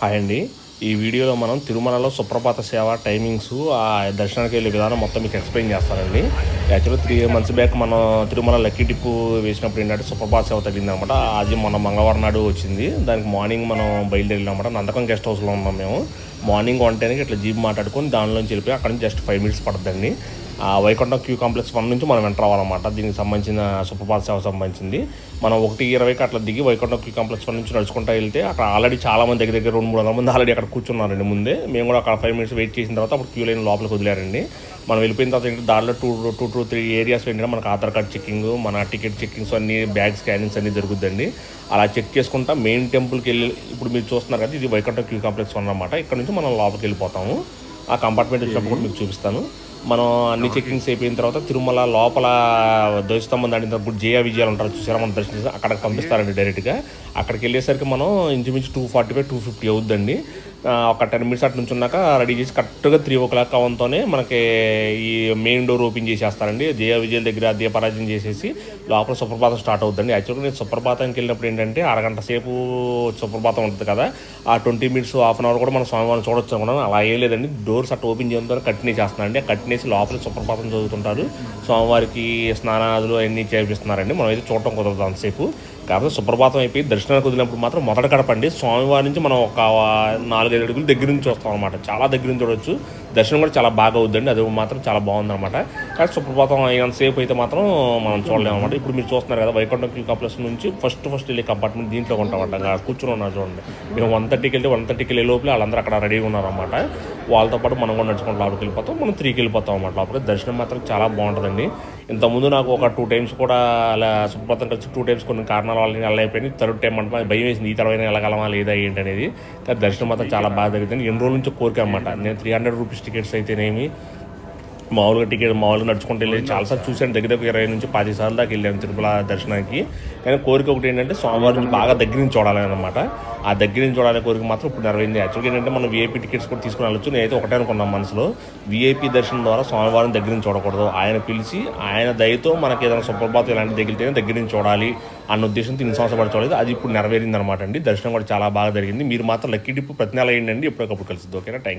Hi అండి. ఈ వీడియోలో మనం తిరుమలలో సుప్రభాత సేవ టైమింగ్స్ ఆ దర్శనానికి వెళ్ళే విధానం మొత్తం మీకు ఎక్స్ప్లెయిన్ చేస్తానండి. యాక్చువల్గా త్రీ మంత్స్ బ్యాక్ మనం తిరుమల లక్కీ టిప్పు వేసినప్పుడు ఏంటంటే సుప్రభాత సేవ తగ్గింది అనమాట అది మన మంగళవారం నాడు వచ్చింది. దానికి మార్నింగ్ మనం బయలుదేరినమాట నందకం గెస్ట్ హౌస్లో ఉన్నాం మేము. మార్నింగ్ వన్ టెన్కి ఇట్లా జీప్ మాట్లాడుకొని దానిలోంచి వెళ్ళిపోయి అక్కడ నుంచి జస్ట్ ఫైవ్ మినిట్స్ పడుతుందండి వైకుంఠం క్యూ కాంప్లెక్స్ వన్ నుంచి మనం ఎంటర్ అవ్వాలన్నమాట. దీనికి సంబంధించిన సుప్రభాత సేవ సంబంధించింది. మనం ఒకటి ఇరవైకి అట్లా దిగి వైకుంఠం క్యూ కాంప్లెక్స్ వన్ నుంచి నడుచుకుంటూ వెళ్తే అక్కడ ఆల్రెడీ చాలా మంది దగ్గర దగ్గర రెండు మూడు వందల మంది ఆల్రెడీ అక్కడ కూర్చున్నారండి ముందే. మేము కూడా అక్కడ ఫైవ్ మినిట్స్ వెయిట్ చేసిన తర్వాత అప్పుడు క్యూ లైన్ లోపలికి వదిలేరండి. మనం వెళ్ళిపోయిన తర్వాత ఏంటంటే దాంట్లో two two two three areas ఏంటంటే మనకు ఆధార్ కార్డ్ చెక్కింగ్ మన టికెట్ చెక్కింగ్స్ అన్ని బ్యాగ్ స్కానింగ్స్ అన్ని జరుగుద్దండి. అలా చెక్ చేసుకుంటా మెయిన్ టెంపుల్కి వెళ్ళి ఇప్పుడు మీరు చూస్తున్నారు కదా ఇది వైకుంఠం క్యూ కాంప్లెక్స్ వన్ అనమాట ఇక్కడ నుంచి మనం లోపలికి వెళ్ళిపోతాము. ఆ కంపార్ట్మెంట్ వచ్చినప్పుడు కూడా మీకు చూపిస్తాను. మనం అన్ని చెకింగ్స్ అయిపోయిన తర్వాత తిరుమల లోపల ధ్వజస్తంభం దాటిన తర్వాత ఇప్పుడు జయ విజయాలు ఉంటారు చూసారా? మనం దర్శనం అక్కడికి పంపిస్తారండి డైరెక్ట్గా. అక్కడికి వెళ్ళేసరికి మనం ఇంచుమించు two forty five two fifty అవుద్దండి. ఒక టెన్ మినిట్స్ అటు నుంచి ఉన్నాక రెడీ చేసి కరెక్ట్గా త్రీ ఓ క్లాక్ అవ్వంతోనే మనకి ఈ మెయిన్ డోర్ ఓపెన్ చేసేస్తారండి. జయ విజయల దగ్గర దీపారాజన చేసేసి లోపల సుప్రభాతం స్టార్ట్ అవుతుందండి. యాక్చువల్గా నేను సుప్రభాతంకి వెళ్ళినప్పుడు ఏంటంటే అరగంట సేపు సుప్రభాతం ఉంటుంది కదా. ఆ twenty minutes half an hour కూడా మనం స్వామివారిని చూడొచ్చు అనుకున్నాను. అలా ఏం లేదండి. డోర్స్ అటు ఓపెన్ చేయడంతో కట్టినే చేస్తున్నారండి. ఆ కట్టినేసి లోపల సుప్రభాతం చదువుతుంటారు. స్వామివారికి స్నానాదులు అన్నీ చేపిస్తున్నారండి. మనం అయితే చూడటం కుదరదు అంతసేపు. కాకపోతే సుప్రభాతం అయిపోయి దర్శనానికి వదిలినప్పుడు మాత్రం మొదట కడపండి. స్వామివారి నుంచి మనం ఒక నాలుగైదు అడుగులు దగ్గర నుంచి వస్తాం అనమాట చాలా దగ్గర నుంచి చూడొచ్చు. దర్శనం కూడా చాలా బాగా అవుద్దండి. అది మాత్రం చాలా బాగుందన్నమాట. కానీ సుప్రభాతం అయినంతసేపు అయితే మాత్రం మనం చూడలేము అనమాట ఇప్పుడు మీరు చూస్తున్నారు కదా వైకుంఠం క్యూ కాంప్లెక్స్ నుంచి ఫస్ట్ ఫస్ట్ వెళ్ళే కంపార్ట్మెంట్ దీంట్లో ఉంటామంట కూర్చుని ఉన్నారు చూడండి. మేము వన్ థర్టీకి వెళ్తే వన్ థర్టీకి వెళ్ళే లోపల వాళ్ళందరూ అక్కడ రెడీగా ఉన్నారన్నమాట. వాళ్ళతో పాటు మనం కూడా నడుచుకుంటూ లోపలికి వెళ్ళిపోతాం. మనం త్రీకి వెళ్ళిపోతాం అన్నమాట లోపలికి. దర్శనం మాత్రం చాలా బాగుంటుందండి. ఇంతకుముందు నాకు ఒక టూ టైమ్స్ కూడా అలా సుప్రభాతం కలిసి టూ టైమ్స్ కొన్ని కారణాల వల్ల అలా అయిపోయింది థర్డ్ టైం అంటే భయం వేసింది. ఈ తర్వాత వెళ్ళగలమా లేదా ఏంటి అనేది. కానీ దర్శనం మాత్రం చాలా బాగా జరిగింది. ఎన్ని రోజుల నుంచి కోరిక అనమాట నేను త్రీ హండ్రెడ్ రూపీస్ టికెట్స్ అయితేనేమి మామూలుగా టికెట్ మామూలుగా నడుచుకుంటూ వెళ్ళి చాలాసార్లు చూశాను. దగ్గర దగ్గర ఇరవై నుంచి పది సార్లు దాకా వెళ్ళాను తిరుమల దర్శనానికి. కానీ కోరిక ఒకటి ఏంటంటే స్వామివారిని బాగా దగ్గర నుంచి చూడాలని అనమాట ఆ దగ్గర నుంచి చూడాలనే కోరిక మాత్రం ఇప్పుడు నెరవేరింది. యాక్చువల్గా ఏంటంటే మనం వీఐపీ టికెట్స్ కూడా తీసుకుని వెళ్ళొచ్చు. నేనైతే ఒకటే అనుకున్నాను మనసులో. వీఐపీ దర్శనం ద్వారా స్వామివారిని దగ్గర నుంచి చూడకూడదు. ఆయన పిలిచి ఆయన దయతో మనకి ఏదైనా సుప్రభాతం ఇలాంటి దగ్గరితేనే దగ్గర నుంచి చూడాలి అన్న ఉద్దేశంతో ఇన్ని సంవత్సరాలు పడి చూడలేదు. అది ఇప్పుడు నెరవేరింది అనమాట అండి. దర్శనం కూడా చాలా బాగా జరిగింది. మీరు మాత్రం లక్కీ డిప్ ప్రతి నెల అయ్యండి ఎప్పటికప్పుడు కలిసిద్ది. ఓకేనా? థ్యాంక్